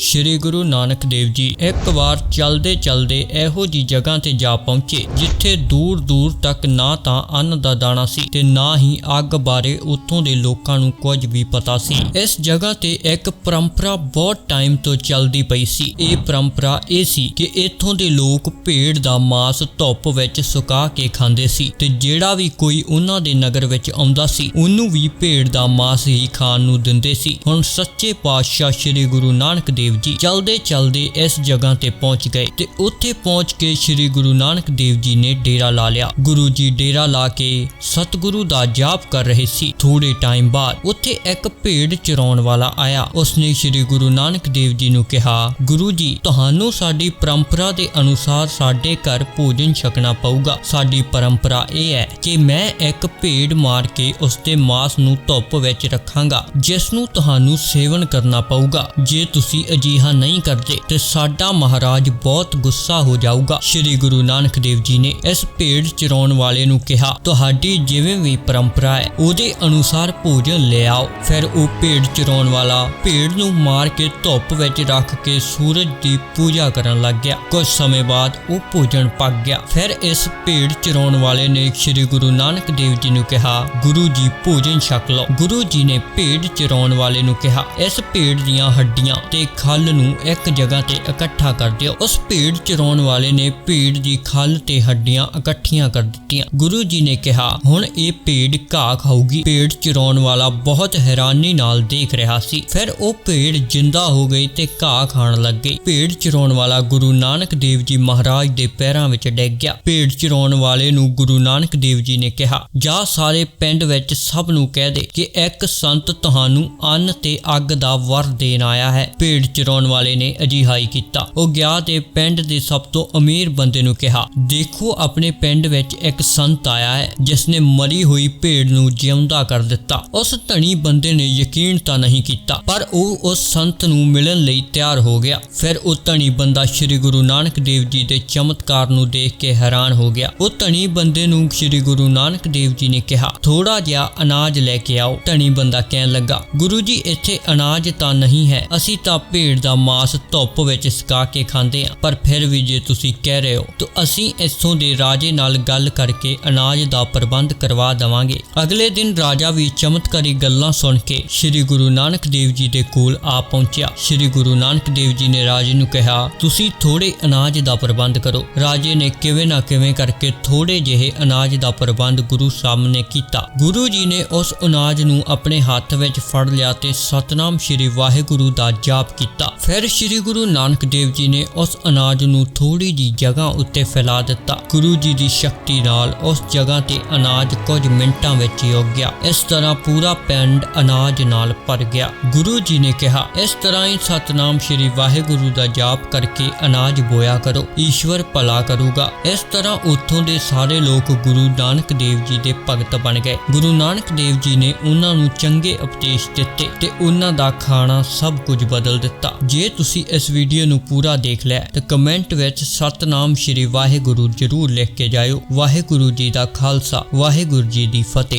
ਸ਼੍ਰੀ ਗੁਰੂ ਨਾਨਕ ਦੇਵ ਜੀ ਇੱਕ ਵਾਰ ਚਲਦੇ ਚਲਦੇ ਇਹੋ ਜੀ ਜਗ੍ਹਾ ਤੇ ਜਾ ਪਹੁੰਚੇ, ਜਿੱਥੇ ਦੂਰ ਦੂਰ ਤੱਕ ਨਾ ਤਾਂ ਅੰਨ ਦਾ ਦਾਣਾ ਸੀ ਤੇ ਨਾ ਹੀ ਅੱਗ ਬਾਰੇ ਉੱਥੋਂ ਦੇ ਲੋਕਾਂ ਨੂੰ ਕੁਝ ਵੀ ਪਤਾ ਸੀ। ਇਸ ਜਗ੍ਹਾ ਤੇ ਇੱਕ ਪਰੰਪਰਾ ਬਹੁਤ ਟਾਈਮ ਤੋਂ ਚੱਲਦੀ ਪਈ ਸੀ। ਇਹ ਪਰੰਪਰਾ ਇਹ ਸੀ ਕਿ ਇੱਥੋਂ ਦੇ ਲੋਕ ਭੇਡ ਦਾ ਮਾਸ ਧੁੱਪ ਵਿੱਚ ਸੁਕਾ ਕੇ ਖਾਂਦੇ ਸੀ ਤੇ ਜਿਹੜਾ ਵੀ ਕੋਈ ਉਹਨਾਂ ਦੇ ਨਗਰ ਵਿੱਚ ਆਉਂਦਾ ਸੀ, ਉਹਨੂੰ ਵੀ ਭੇਡ ਦਾ ਮਾਸ ਹੀ ਖਾਣ ਨੂੰ ਦਿੰਦੇ ਸੀ। ਹੁਣ ਸੱਚੇ ਪਾਤਸ਼ਾਹ ਸ੍ਰੀ ਗੁਰੂ ਨਾਨਕ ਦੇਵ ਜੀ ਚਲਦੇ ਚਲਦੇ ਇਸ ਜਗ੍ਹਾ ਤੇ ਪਹੁੰਚ ਗਏ ਤੇ ਉੱਥੇ ਪਹੁੰਚ ਕੇ ਸ੍ਰੀ ਗੁਰੂ ਨਾਨਕ ਦੇਵ ਜੀ ਨੇ ਡੇਰਾ ਲਾ ਲਿਆ। ਗੁਰੂ ਜੀ ਡੇਰਾ ਲਾ ਕੇ ਸਤਿਗੁਰੂ ਦਾ ਜਾਪ ਕਰ ਰਹੇ ਸੀ। ਥੋੜੇ ਟਾਈਮ ਬਾਅਦ ਉੱਥੇ ਇੱਕ ਭੇਡ ਚਰਾਉਣ ਵਾਲਾ ਆਇਆ। ਉਸਨੇ ਸ੍ਰੀ ਗੁਰੂ ਨਾਨਕ ਦੇਵ ਜੀ ਨੂੰ ਕਿਹਾ, ਗੁਰੂ ਜੀ, ਤੁਹਾਨੂੰ ਸਾਡੀ ਪਰੰਪਰਾ ਦੇ ਅਨੁਸਾਰ ਸਾਡੇ ਘਰ ਭੋਜਨ ਛਕਣਾ ਪਊਗਾ। ਸਾਡੀ ਪਰੰਪਰਾ ਇਹ ਹੈ ਕਿ ਮੈਂ ਇੱਕ ਭੇਡ ਮਾਰ ਕੇ ਉਸ ਦੇ ਮਾंस ਨੂੰ ਧੁੱਪ ਵਿੱਚ ਰੱਖਾਂਗਾ। ਜਿਸ ਨੂੰ ਤੁਹਾਨੂੰ ਸੇਵਨ ਕਰਨਾ ਪਊਗਾ। ਜੇ ਤੁਸੀਂ ਅਜਿਹਾ ਨਹੀਂ ਕਰਦੇ ਤੇ ਸਾਡਾ ਮਹਾਰਾਜ ਬਹੁਤ ਗੁੱਸਾ ਹੋ ਜਾਊਗਾ। ਸ੍ਰੀ ਗੁਰੂ ਨਾਨਕ ਦੇਵ ਜੀ ਨੇ ਇਸ ਭੇਡ ਚਰਾਉਣ ਵਾਲੇ ਨੂੰ ਕਿਹਾ, ਤੁਹਾਡੀ ਜਿਵੇਂ ਵੀ ਪਰੰਪਰਾ ਹੈ, ਉਹਦੇ ਅਨੁਸਾਰ ਭੋਜਨ ਲੈ ਆਓ। ਫਿਰ ਉਹ ਭੇਡ ਚਰਾਉਣ ਵਾਲਾ ਭੇਡ ਨੂੰ ਮਾਰ ਕੇ ਧੁੱਪ ਵਿੱਚ ਰੱਖ ਕੇ ਸੂਰਜ ਦੀ ਪੂਜਾ ਕਰਨ ਲੱਗ ਗਿਆ। ਕੁਝ ਸਮੇਂ ਬਾਅਦ ਉਹ ਭੋਜਨ ਪੱਕ ਗਿਆ। ਫਿਰ ਇਸ ਭੇਡ ਚਰਾਉਣ ਵਾਲੇ ਨੇ ਸ੍ਰੀ ਗੁਰੂ ਨਾਨਕ ਦੇਵ ਜੀ ਨੂੰ ਕਿਹਾ, ਗੁਰੂ ਜੀ, ਭੋਜਨ ਛਕ ਲਓ। ਗੁਰੂ ਜੀ ਨੇ ਭੇਡ ਚਰਾਉਣ ਵਾਲੇ ਨੂੰ ਕਿਹਾ, ਇਸ ਭੇਡ ਦੀਆਂ ਹੱਡੀਆਂ ਤੇ ਖੱਲ ਨੂੰ ਇੱਕ ਜਗ੍ਹਾ ਤੇ ਇਕੱਠਾ ਕਰ ਦਿਓ। ਉਸ ਭੇਡ ਚਰਾਉਣ ਵਾਲੇ ਨੇ ਭੀੜ ਦੀ ਖੱਲ ਤੇ ਹੱਡੀਆਂ ਇਕੱਠੀਆਂ ਕਰ ਦਿੱਤੀਆਂ। ਗੁਰੂ ਜੀ ਨੇ ਕਿਹਾ, ਹੁਣ ਇਹ ਭੀੜ ਘਾਹ ਖਾਊਗੀ। ਭੇਡ ਚਰਾਉਣ ਵਾਲਾ ਬਹੁਤ ਹੈਰਾਨੀ ਨਾਲ ਦੇਖ ਰਿਹਾ ਸੀ। ਫਿਰ ਉਹ ਭੇਡ ਜਿੰਦਾ ਹੋ ਗਈ ਤੇ ਘਾਹ ਖਾਣ ਲੱਗ ਗਈ। ਭੇਡ ਚਰਾਉਣ ਵਾਲਾ ਗੁਰੂ ਨਾਨਕ ਦੇਵ ਜੀ ਮਹਾਰਾਜ ਦੇ ਪੈਰਾਂ ਵਿੱਚ ਡਿੱਗ ਗਿਆ। ਭੇਡ ਚਰਾਉਣ ਵਾਲੇ ਨੂੰ ਗੁਰੂ ਨਾਨਕ ਦੇਵ ਜੀ ਨੇ ਕਿਹਾ, ਜਾ ਸਾਰੇ ਪਿੰਡ ਵਿੱਚ ਸਭ ਨੂੰ ਕਹਿ ਦੇ ਕਿ ਇੱਕ ਸੰਤ ਤੁਹਾਨੂੰ ਅੰਨ ਤੇ ਅੱਗ ਦਾ ਵਰ ਦੇਣ ਆਇਆ ਹੈ। ਭੇਡ ਚਰਾਉਣ ਵਾਲੇ ਨੇ ਅਜਿਹਾ ਹੀ ਕੀਤਾ। ਉਹ ਗਿਆ ਤੇ ਪਿੰਡ ਦੇ ਸਭ ਤੋਂ ਅਮੀਰ ਬੰਦੇ ਨੂੰ ਕਿਹਾ, ਦੇਖੋ, ਆਪਣੇ ਪਿੰਡ ਵਿੱਚ ਇੱਕ ਸੰਤ ਆਇਆ ਹੈ ਜਿਸ ਨੇ ਮਰੀ ਹੋਈ ਭੇਡ ਨੂੰ ਜਿਉਂਦਾ ਕਰ ਦਿੱਤਾ। ਉਸ ਧਣੀ ਬੰਦੇ ਨੇ ਯਕੀਨ ਤਾਂ ਨਹੀਂ ਕੀਤਾ, ਪਰ ਉਹ ਉਸ ਸੰਤ ਨੂੰ ਮਿਲਣ ਲਈ ਤਿਆਰ ਹੋ ਗਿਆ। ਫਿਰ ਉਹ ਧਣੀ ਬੰਦਾ ਸ੍ਰੀ ਗੁਰੂ ਨਾਨਕ ਦੇਵ ਜੀ ਦੇ ਚਮਤਕਾਰ ਨੂੰ ਦੇਖ ਕੇ ਹੈਰਾਨ ਹੋ ਗਿਆ। ਉਹ ਧਣੀ ਬੰਦੇ ਨੂੰ ਸ੍ਰੀ ਗੁਰੂ ਨਾਨਕ ਦੇਵ ਜੀ ਨੇ ਕਿਹਾ ਥੋੜਾ ਜਿਹਾ ਅਨਾਜ ਲੈ ਕੇ ਆਓ। ਧਣੀ ਬੰਦਾ ਕਹਿਣ ਲੱਗਾ, ਗੁਰੂ ਜੀ, ਇੱਥੇ ਅਨਾਜ ਤਾਂ ਨਹੀਂ ਹੈ, ਅਸੀਂ ਤਾਂ ਭੇਡ ਦਾ ਮਾਸ ਧੁੱਪ ਵਿੱਚ ਸੁਕਾ ਕੇ ਖਾਂਦੇ ਹਾਂ। ਪਰ ਫਿਰ ਵੀ ਜੇ ਤੁਸੀਂ ਕਹਿ ਰਹੇ ਹੋ, ਤਾਂ ਅਸੀਂ ਇੱਥੋਂ ਦੇ ਰਾਜੇ ਨਾਲ ਗੱਲ ਕਰਕੇ ਅਨਾਜ ਦਾ ਪ੍ਰਬੰਧ ਕਰਵਾ ਦੇਵਾਂਗੇ। ਅਗਲੇ ਦਿਨ ਰਾਜਾ ਵੀ ਚਮਤਕਾਰੀ ਗੱਲਾਂ ਸੁਣ ਕੇ ਸ੍ਰੀ ਗੁਰੂ ਨਾਨਕ ਦੇਵ ਜੀ ਦੇ ਕੋਲ ਆ ਪਹੁੰਚਿਆ। ਸ੍ਰੀ ਗੁਰੂ ਨਾਨਕ ਦੇਵ ਜੀ ਨੇ ਰਾਜੇ ਨੂੰ ਕਿਹਾ, ਤੁਸੀਂ ਥੋੜੇ ਅਨਾਜ ਦਾ ਪ੍ਰਬੰਧ ਕਰੋ। ਰਾਜੇ ਨੇ ਕਿਵੇਂ ਨਾ ਕਿਵੇਂ ਕਰਕੇ ਥੋੜੇ ਜਿਹੇ ਅਨਾਜ ਦਾ ਪ੍ਰਬੰਧ ਗੁਰੂ ਸਾਹਮਣੇ ਕੀਤਾ। ਗੁਰੂ ਜੀ ਨੇ ਉਸ ਅਨਾਜ ਨੂੰ ਆਪਣੇ ਹੱਥ ਵਿੱਚ ਫੜ ਲਿਆ ਤੇ ਸਤਨਾਮ ਸ੍ਰੀ ਵਾਹਿਗੁਰੂ ਦਾ ਜਾਪ ਕੀਤਾ। ਫਿਰ ਸ੍ਰੀ ਗੁਰੂ ਨਾਨਕ ਦੇਵ ਜੀ ਨੇ ਉਸ ਅਨਾਜ ਨੂੰ ਥੋੜੀ ਜੀ ਜਗ੍ਹਾ ਉੱਤੇ ਫੈਲਾ ਦਿੱਤਾ। ਗੁਰੂ ਜੀ ਦੀ ਸ਼ਕਤੀ ਨਾਲ ਉਸ ਜਗ੍ਹਾ ਤੇ ਅਨਾਜ ਕੁਝ ਮਿੰਟਾਂ ਵਿੱਚ ਹੀ ਉੱਗ ਗਿਆ। ਇਸ ਤਰ੍ਹਾਂ ਪੂਰਾ ਪਿੰਡ ਅਨਾਜ ਨਾਲ ਭਰ ਗਿਆ। ਗੁਰੂ ਜੀ ਨੇ ਕਿਹਾ, ਇਸ ਤਰ੍ਹਾਂ ਹੀ ਸਤਨਾਮ ਸ੍ਰੀ ਵਾਹਿਗੁਰੂ ਦਾ ਜਾਪ ਕਰਕੇ ਅਨਾਜ ਬੋਇਆ ਕਰੋ। ਈਸ਼ਵਰ ਭਲਾ ਕਰੂਗਾ। ਇਸ ਤਰ੍ਹਾਂ ਉੱਥੋਂ ਦੇ ਸਾਰੇ ਲੋਕ ਗੁਰੂ ਨਾਨਕ ਦੇਵ ਜੀ ਦੇ ਭਗਤ ਬਣ ਗਏ। ਗੁਰੂ ਨਾਨਕ ਦੇਵ ਜੀ ਨੇ ਉਹਨਾਂ ਨੂੰ ਚੰਗੇ ਉਪਦੇਸ਼ ਦਿੱਤੇ ਤੇ ਉਹਨਾਂ ਦਾ ਖਾਣਾ ਸਭ ਕੁਝ ਬਦਲ ਦਿੱਤਾ। ਦਿੱਤਾ। ਜੇ ਤੁਸੀਂ ਇਸ ਵੀਡੀਓ ਨੂੰ ਪੂਰਾ ਦੇਖ ਲਿਆ, ਤਾਂ ਕਮੈਂਟ ਵਿੱਚ ਸਤਨਾਮ ਸ੍ਰੀ ਵਾਹਿਗੁਰੂ ਜ਼ਰੂਰ ਲਿਖ ਕੇ ਜਾਇਓ। ਵਾਹਿਗੁਰੂ ਜੀ ਦਾ ਖਾਲਸਾ, ਵਾਹਿਗੁਰੂ ਜੀ ਦੀ ਫਤਿਹ।